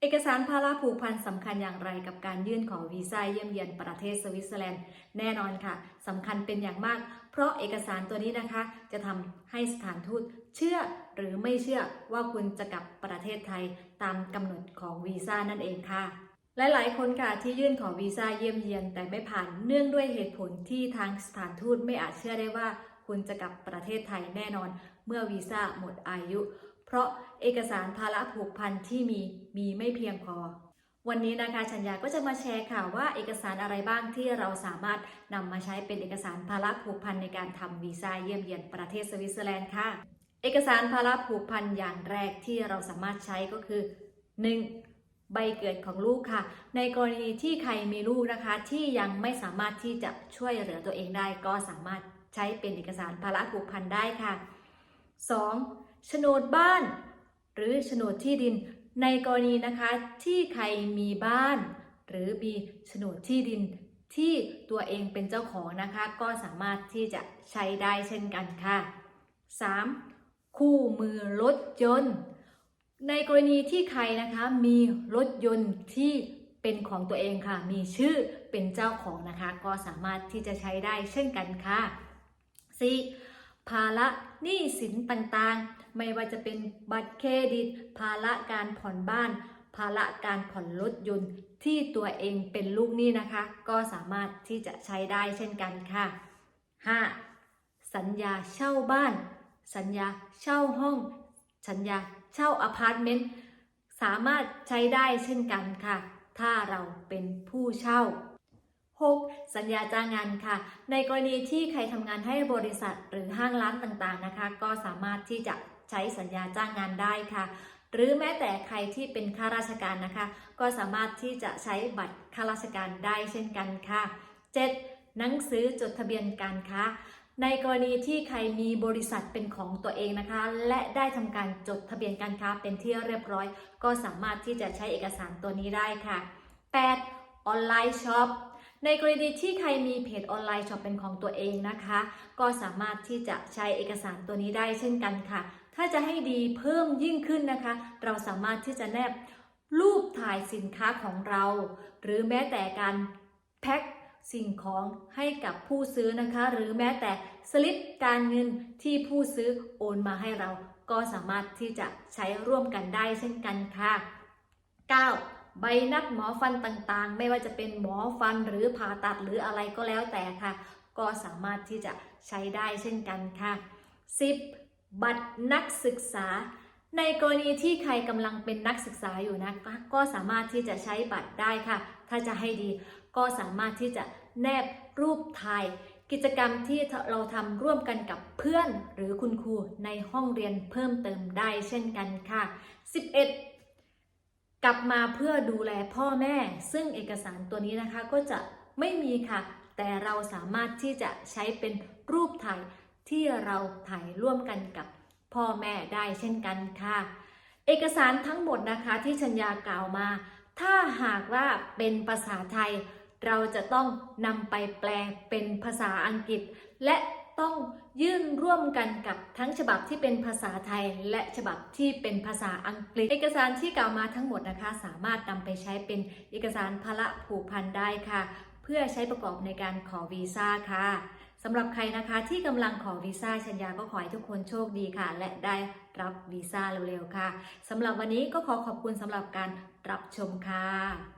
เอกสารภาระผูกพันสำคัญอย่างไรกับการยื่นขอวีซ่าเยี่ยมเยียนประเทศสวิตเซอร์แลนด์แน่นอนค่ะสำคัญเป็นอย่างมาก เพราะเอกสารตัวนี้นะคะ จะทำให้สถานทูตเชื่อหรือไม่เชื่อว่าคุณจะกลับประเทศไทยตามกำหนดของวีซ่านั่นเองค่ะหลายๆ คนค่ะที่ยื่นขอวีซ่าเยี่ยมเยียนแต่ไม่ผ่านเนื่องด้วยเหตุผลที่ทางสถานทูตไม่อาจเชื่อได้ว่า คุณจะกลับประเทศไทยแน่นอน เมื่อวีซ่าหมดอายุ เพราะเอกสารภาระผูกพันที่มีมีไม่เพียงพอ วันนี้นะคะชัญญาก็จะมาแชร์ข่าวว่าเอกสารอะไรบ้างที่เราสามารถนำมาใช้เป็นเอกสารภาระผูกพันในการทำวีซ่าเยี่ยมเยียนประเทศสวิตเซอร์แลนด์ค่ะ เอกสารภาระผูกพันอย่างแรกที่เราสามารถใช้ก็คือ 1. ใบเกิดของลูกค่ะ ในกรณีที่ใครมีลูกนะคะ ที่ยังไม่สามารถที่จะช่วยเหลือตัวเองได้ ก็สามารถใช้เป็นเอกสารภาระผูกพันได้ค่ะ 2. โฉนดบ้าน หรือโฉนดที่ดิน ในกรณีนะคะที่ใครมีบ้าน หรือมีโฉนดที่ดินที่ตัวเองเป็นเจ้าของนะคะ ก็สามารถที่จะใช้ได้เช่นกันค่ะ 3. คู่มือรถยนต์ ในกรณีที่ใครนะคะมีรถยนต์ที่เป็นของตัวเองค่ะ มีชื่อเป็นเจ้าของนะคะ ก็สามารถที่จะใช้ได้เช่นกันค่ะ 4. ภาระหนี้สินต่างๆ ไม่ว่าจะเป็นบัตรเครดิต ภาระการผ่อนบ้าน ภาระการผ่อนรถยนต์ที่ตัวเองเป็นลูกหนี้นะคะ ก็สามารถที่จะใช้ได้เช่นกันค่ะ 5. สัญญาเช่าบ้าน สัญญาเช่าห้อง สัญญาเช่าอพาร์ตเมนต์สามารถใช้ได้เช่นกันค่ะ ถ้าเราเป็นผู้เช่า 6. สัญญาจ้างงานค่ะ ในกรณีที่ใครทำงานให้บริษัทหรือห้างร้านต่างๆนะคะ ก็สามารถที่จะใช้สัญญาจ้างงานได้ค่ะ หรือแม้แต่ใครที่เป็นข้าราชการนะคะ ก็สามารถที่จะใช้บัตรข้าราชการได้เช่นกันค่ะ 7. หนังสือจดทะเบียนการค้า ในกรณีที่ใครมีบริษัทเป็นของตัวเองนะคะ และได้ทำการจดทะเบียนการค้าเป็นที่เรียบร้อย ก็สามารถที่จะใช้เอกสารตัวนี้ได้ค่ะ 8. ออนไลน์ช็อป ในกรณีที่ใครมีเพจออนไลน์ช็อปเป็นของตัวเองนะคะ ก็สามารถที่จะใช้เอกสารตัวนี้ได้เช่นกันค่ะ ถ้าจะให้ดีเพิ่มยิ่งขึ้นนะคะ เราสามารถที่จะแนบรูปถ่ายสินค้าของเรา หรือแม้แต่การแพ็คสิ่งของให้กับผู้ซื้อนะคะ หรือแม้แต่สลิปการเงินที่ผู้ซื้อโอนมาให้เรา ก็สามารถที่จะใช้ร่วมกันได้เช่นกันค่ะ 9. ใบนัดหมอฟันต่างๆ ไม่ว่าจะเป็นหมอฟันหรือผ่าตัดหรืออะไรก็แล้วแต่ค่ะ ก็สามารถที่จะใช้ได้เช่นกันค่ะ 10. บัตรนักศึกษา ในกรณีที่ใครกำลังเป็นนักศึกษาอยู่นะคะก็สามารถที่จะใช้บัตรได้ค่ะ ถ้าจะให้ดี ก็สามารถที่จะแนบรูปถ่ายกิจกรรมที่เราทำร่วมกันกับเพื่อนหรือคุณครูในห้องเรียนเพิ่มเติมได้เช่นกันค่ะ 11 กลับมาเพื่อดูแลพ่อแม่ ซึ่งเอกสารตัวนี้นะคะก็จะไม่มีค่ะ แต่เราสามารถที่จะใช้เป็นรูปถ่ายที่เราถ่ายร่วมกันกับพ่อแม่ได้เช่นกันค่ะ เอกสารทั้งหมดนะคะที่ชัญญากล่าวมา ถ้าหากว่าเป็นภาษาไทย เราจะต้องนำไปแปลเป็นภาษาอังกฤษ และ ต้องยื่นร่วมกันกับทั้งฉบับที่เป็นภาษาไทย และฉบับที่เป็นภาษาอังกฤษ เอกสารที่กล่าวมาทั้งหมดนะคะ สามารถนำไปใช้เป็นเอกสารภาระผูกพันได้ค่ะ เพื่อใช้ประกอบในการขอวีซ่าค่ะสำหรับใครนะคะที่กำลังขอวีซ่าชัญญาก็ขอให้ทุกคนโชคดีค่ะ และได้รับวีซ่าเร็วๆค่ะสำหรับวันนี้ก็ขอขอบคุณสำหรับการรับชมค่ะ